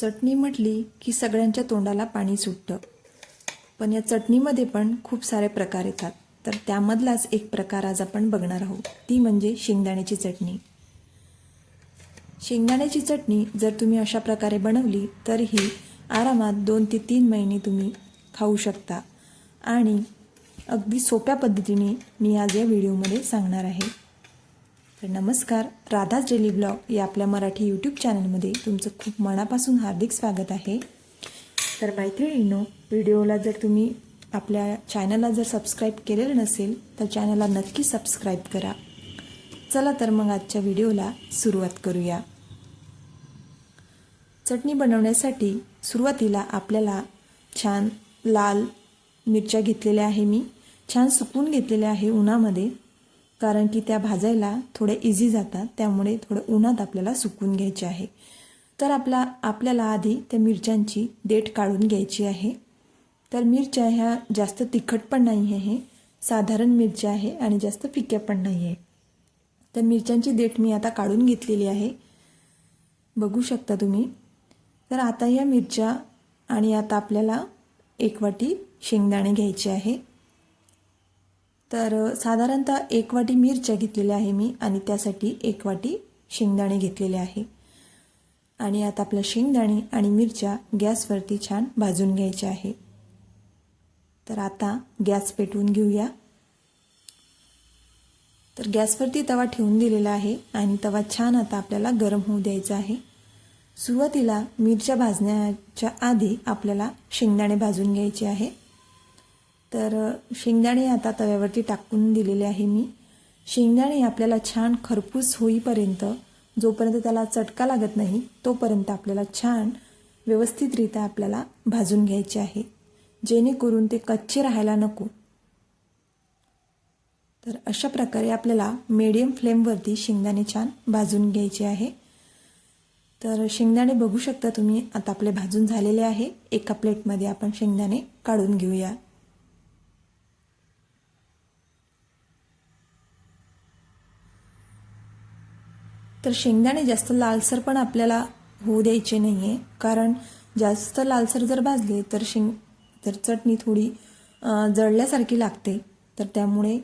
चटणी म्हटली की सगळ्यांच्या तोंडाला पाणी सुटतं. पण या चटणीमध्ये पण खूप सारे प्रकार येतात. तर त्यामधलाच एक प्रकार आज आपण बघणार आहोत. ती म्हणजे शेंगदाण्याची चटणी. शेंगदाण्याची चटणी जर तुम्ही अशा प्रकारे बनवली तर ही आरामात दोन ते तीन महिने तुम्ही खाऊ शकता. आणि अगदी सोप्या पद्धतीने मी आज या व्हिडिओमध्ये सांगणार आहे. तर नमस्कार राधाच डेली ब्लॉग या आपल्या मराठी यूट्यूब चॅनलमध्ये तुमचं खूप मनापासून हार्दिक स्वागत आहे. तर मैत्रिणींनो व्हिडिओला जर तुम्ही आपल्या चॅनलला जर सबस्क्राईब केलेलं नसेल तर चॅनलला नक्की सबस्क्राईब करा. चला तर मग आजच्या व्हिडिओला सुरुवात करूया. चटणी बनवण्यासाठी सुरुवातीला आपल्याला छान लाल मिरच्या घेतलेल्या आहे मी छान सुकून घेतलेल्या आहे उन्हामध्ये. कारण की त्या भाजायला थोड्या इझी जातात त्यामुळे थोडं उन्हात आपल्याला सुकून घ्यायचे आहे. तर आपला आपल्याला आधी त्या मिरच्यांची देठ काढून घ्यायची आहे. तर मिरच्या ह्या जास्त तिखट पण नाही आहे साधारण मिरच्या आहे आणि जास्त फिक्या पण नाही आहे. तर मिरच्यांची देठ मी आता काढून घेतलेली आहे. बघू शकता तुम्ही. तर आता या मिरच्या आणि आता आपल्याला एक वाटी शेंगदाणे घ्यायचे आहे. तर साधारणतः एक वाटी मिरच्या घेतलेल्या आहे मी आणि त्यासाठी एक वाटी शेंगदाणे घेतलेले आहे. आणि आता आपल्या शेंगदाणे आणि मिरच्या गॅसवरती छान भाजून घ्यायच्या आहे. तर आता गॅस पेटवून घेऊया. तर गॅसवरती तवा ठेवून दिलेला आहे आणि तवा छान आता आपल्याला गरम होऊ द्यायचा आहे. सुरुवातीला मिरच्या भाजण्याच्या आधी आपल्याला शेंगदाणे भाजून घ्यायचे आहे. तर शेंगदाणे आता तव्यावरती टाकून दिलेले आहे मी. शेंगदाणे आपल्याला छान खरपूस होईपर्यंत जोपर्यंत त्याला चटका लागत नाही तोपर्यंत आपल्याला छान व्यवस्थितरित्या आपल्याला भाजून घ्यायचे आहे. जेणेकरून ते कच्चे राहायला नको. तर अशा प्रकारे आपल्याला मीडियम फ्लेमवरती शेंगदाणे छान भाजून घ्यायचे आहे. तर शेंगदाणे बघू शकता तुम्ही आता आपले भाजून झालेले आहे. एका प्लेटमध्ये आपण शेंगदाणे काढून घेऊया. तर शेंगदाणे जास्त लालसर पण आपल्याला होऊ द्यायचे नाही आहे कारण जास्त लालसर जर भाजले तर शेंग तर चटणी थोडी जळल्यासारखी लागते. तर त्यामुळे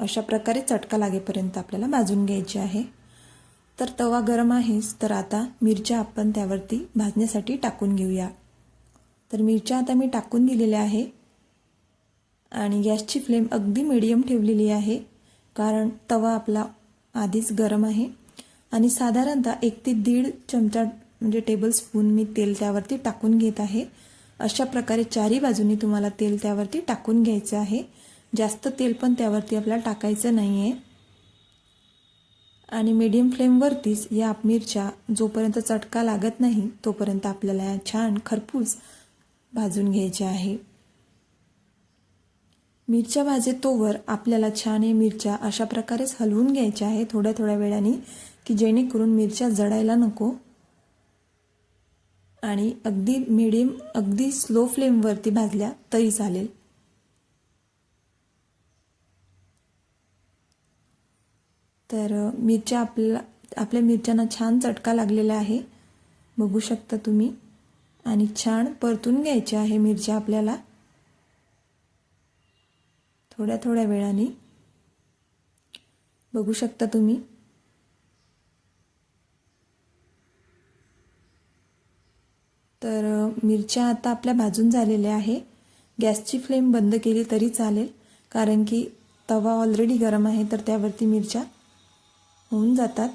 अशा प्रकारे चटका लागेपर्यंत आपल्याला भाजून घ्यायची आहे. तर तवा गरम आहेच तर आता मिरच्या आपण त्यावरती भाजण्यासाठी टाकून घेऊया. तर मिरच्या आता मी टाकून दिलेल्या आहे. आणि गॅसची फ्लेम अगदी मिडियम ठेवलेली आहे. कारण तवा आपला आधीच गरम आहे. आणि साधारणतः एक ते दीड चमचा म्हणजे टेबलस्पून मी तेल त्यावरती टाकून घेत आहे. अशा प्रकारे चारी बाजूनी तुम्हाला तेल त्यावरती टाकून घ्यायचं आहे. जास्त तेल पण त्यावरती आपल्याला टाकायचं नाही आहे आणि मीडियम फ्लेमवरतीच या मिरच्या जोपर्यंत चटका लागत नाही तोपर्यंत आपल्याला या छान खरपूस भाजून घ्यायच्या आहे. मिरच्या भाजे तोवर आपल्याला छान हे मिरच्या अशा प्रकारेच हलवून घ्यायच्या आहे थोड्या थोड्या वेळाने. की जेणेकरून मिरच्या जळायला नको. आणि अगदी मिडियम अगदी स्लो फ्लेमवरती भाजल्या तरी चालेल. तर मिरच्या आपल्या आपल्या मिरच्यांना छान चटका लागलेला आहे. बघू शकता तुम्ही. आणि छान परतून घ्यायच्या आहे मिरच्या आपल्याला. थोड्या थोड्या वेळाने. बघू शकता तुम्ही. तर मिरच्या आता आपल्या भाजून झालेल्या आहे. गॅसची फ्लेम बंद केली तरी चालेल कारण की तवा ऑलरेडी गरम आहे तर त्यावरती मिरच्या होऊन जातात.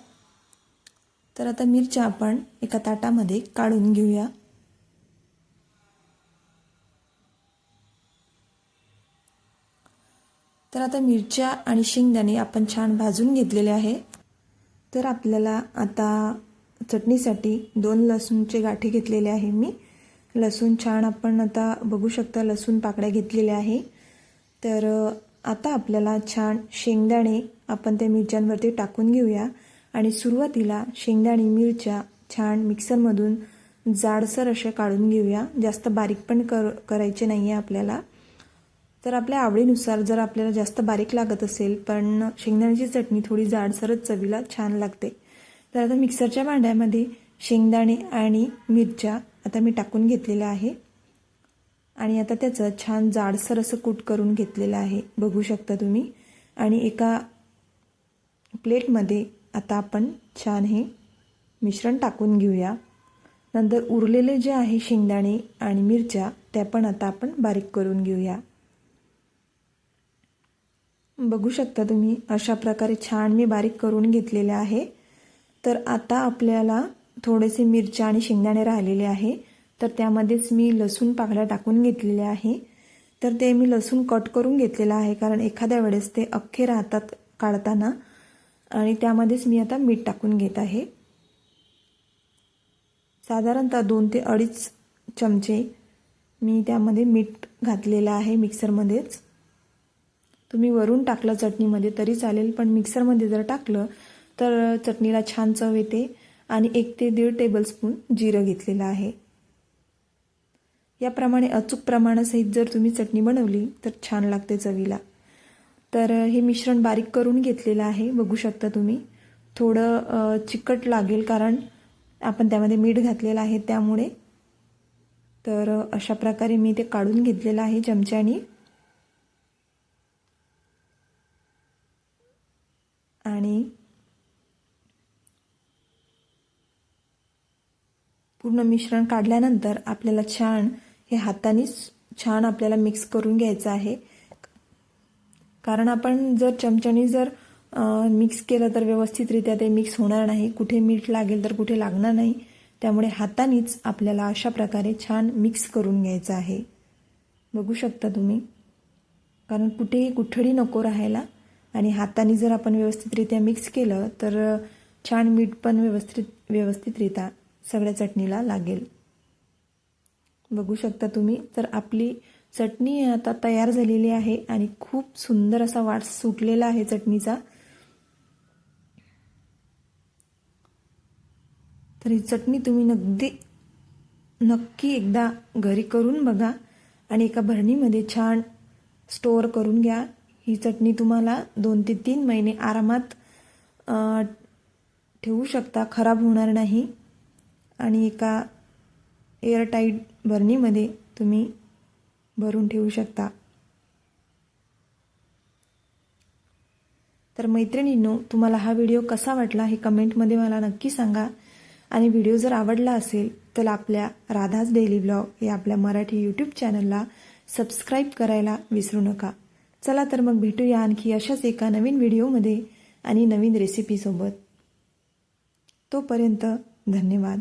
तर आता मिरच्या आपण एका ताटामध्ये काढून घेऊया. तर आता मिरच्या आणि शेंगदाणे आपण छान भाजून घेतलेले आहे. तर आपल्याला आता चटणीसाठी दोन लसूणचे गाठे घेतलेले आहे मी. लसूण छान आपण आता बघू शकता लसूण पाकड्या घेतलेल्या आहे. तर आता आपल्याला छान शेंगदाणे आपण त्या मिरच्यांवरती टाकून घेऊया. आणि सुरुवातीला शेंगदाणे मिरच्या छान मिक्सरमधून जाडसर असे काढून घेऊया. जास्त बारीक पण कर करायचे नाही आहे आपल्याला. तर आपल्या आवडीनुसार जर आपल्याला जास्त बारीक लागत असेल पण शेंगदाण्याची चटणी थोडी जाडसरच चवीला छान लागते. तर आता मिक्सरच्या भांड्यामध्ये शेंगदाणे आणि मिरच्या आता मी टाकून घेतलेल्या आहे. आणि आता त्याचं छान जाडसर असं कूट करून घेतलेलं आहे. बघू शकता तुम्ही. आणि एका प्लेटमध्ये आता आपण छान हे मिश्रण टाकून घेऊया. नंतर उरलेले जे आहे शेंगदाणे आणि मिरच्या त्या पण आता आपण बारीक करून घेऊया. बघू शकता तुम्ही अशा प्रकारे छान मी बारीक करून घेतलेले आहे. तर आता आपल्याला थोडेसे मिरच्या आणि शेंगदाणे राहिलेले आहे. तर त्यामध्येच मी लसूण पाकळ्या टाकून घेतलेले आहे. तर ते मी लसूण कट करून घेतलेलं आहे कारण एखाद्या वेळेस ते अख्खे राहतात काढताना. आणि त्यामध्येच मी आता मीठ टाकून घेत आहे. साधारणतः दोन ते अडीच चमचे मी त्यामध्ये मीठ घातलेलं आहे मिक्सरमध्येच. तुम्ही वरून टाकलं चटणीमध्ये तरी चालेल पण मिक्सरमध्ये जर टाकलं तर चटणीला छान चव येते आणि एक ते दीड टेबलस्पून जिरं घेतलेलं आहे. याप्रमाणे अचूक प्रमाणासहित जर तुम्ही चटणी बनवली तर छान लागते चवीला. तर हे मिश्रण बारीक करून घेतलेलं आहे बघू शकता तुम्ही. थोडं चिकट लागेल कारण आपण त्यामध्ये मीठ घातलेलं आहे त्यामुळे. तर अशा प्रकारे मी ते काढून घेतलेलं आहे चमच्यानी. आणि पूर्ण मिश्रण काढल्यानंतर आपल्याला छान हे हातानेच छान आपल्याला मिक्स करून घ्यायचं आहे. कारण आपण जर चमच्याने जर मिक्स केलं तर व्यवस्थितरित्या ते मिक्स होणार नाही. कुठे मीठ लागेल तर कुठे लागणार नाही. त्यामुळे हातानेच आपल्याला अशा प्रकारे छान मिक्स करून घ्यायचं आहे. बघू शकता तुम्ही. कारण कुठेही कुठडी नको राहायला. आणि हाताने जर आपण व्यवस्थितरित्या मिक्स केलं तर छान मीठ पण व्यवस्थित व्यवस्थितरित्या सगळ्या चटणीला लागेल. बघू शकता तुम्ही तर आपली चटणी आता तयार झालेली आहे आणि खूप सुंदर असा वास सुटलेला आहे चटणीचा. तर ही चटणी तुम्ही नगदी नक्की एकदा घरी करून बघा आणि एका भरणीमध्ये छान स्टोअर करून घ्या. ही चटणी तुम्हाला दोन ते तीन महिने आरामात ठेवू शकता खराब होणार नाही. आणि एका एअरटाईट भरणीमध्ये तुम्ही भरून ठेवू शकता. तर मैत्रिणींनो तुम्हाला हा व्हिडिओ कसा वाटला हे कमेंटमध्ये मला नक्की सांगा. आणि व्हिडिओ जर आवडला असेल तर आपल्या राधाज डेली ब्लॉग या आपल्या मराठी यूट्यूब चॅनलला सबस्क्राईब करायला विसरू नका. चला तर मग भेटूया आणखी अशाच एका नवीन व्हिडिओमध्ये आणि नवीन रेसिपीसोबत तोपर्यंत धन्यवाद.